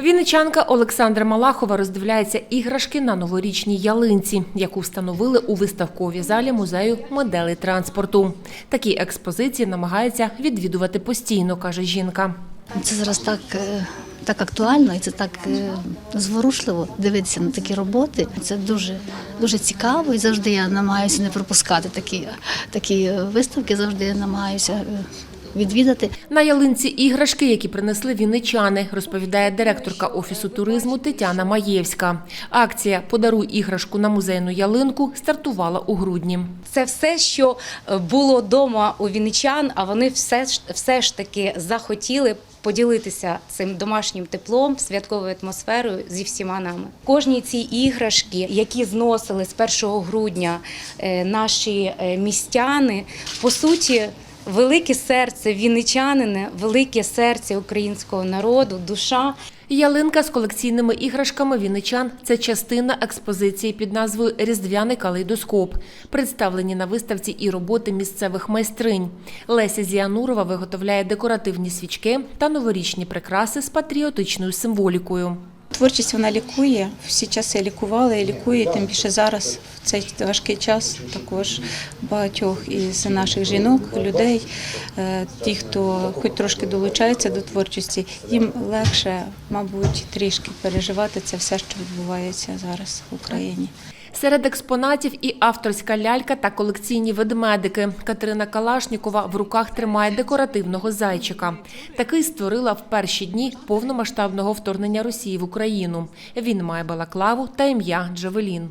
Вінничанка Олександра Малахова роздивляється іграшки на новорічній ялинці, яку встановили у виставковій залі музею моделей транспорту. Такі експозиції намагається відвідувати постійно, каже жінка. Це зараз так, е, так актуально і це так е, зворушливо дивитися на такі роботи. Це дуже, дуже цікаво і завжди я намагаюся не пропускати такі, такі е, виставки, завжди я намагаюся відвідати. На ялинці іграшки, які принесли вінничани, розповідає директорка офісу туризму Тетяна Маєвська. Акція Подаруй іграшку на музейну ялинку стартувала у грудні. Це все, що е, було вдома у вінничан, а вони все ж, все ж таки захотіли поділитися цим домашнім теплом, святковою атмосферою зі всіма нами. Кожні ці іграшки, які зносили з 1 грудня е, наші е, містяни, по суті. Велике серце вінничанина, велике серце українського народу, душа Ялинка з колекційними іграшками вінничан – це частина експозиції під назвою «Різдвяний калейдоскоп». Представлені на виставці і роботи місцевих майстринь. Леся Зіанурова виготовляє декоративні свічки та новорічні прикраси з патріотичною символікою. Творчість вона лікує, всі часи лікували, і лікує, тим більше зараз, в цей важкий час, також багатьох із наших жінок, людей, е, ті, хто хоч трошки долучається до творчості, їм легше, мабуть, трішки переживати це все, що відбувається зараз в Україні. Серед експонатів і авторська лялька та колекційні ведмедики. Катерина Калашнікова в руках тримає декоративного зайчика. Такий створила в перші дні повномасштабного вторгнення Росії в Україну. Він має балаклаву та ім'я Джавелін.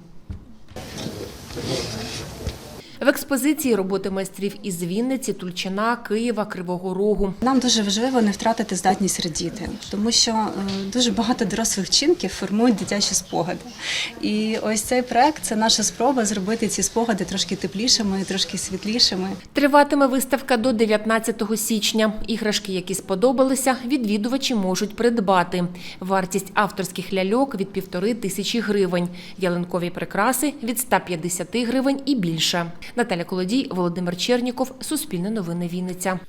В експозиції роботи майстрів із Вінниці, Тульчина, Києва, Кривого Рогу. Нам дуже важливо не втратити здатність радіти, тому що е, дуже багато дорослих вчинків формують дитячі спогади. І ось цей проект це наша спроба зробити ці спогади трошки теплішими, трошки світлішими. Триватиме виставка до 19 січня. Іграшки, які сподобалися, відвідувачі можуть придбати. Вартість авторських ляльок від півтори тисячі гривень. Ялинкові прикраси від 150 гривень і більше. Наталя Колодій, Володимир Черніков, Суспільне новини Вінниця.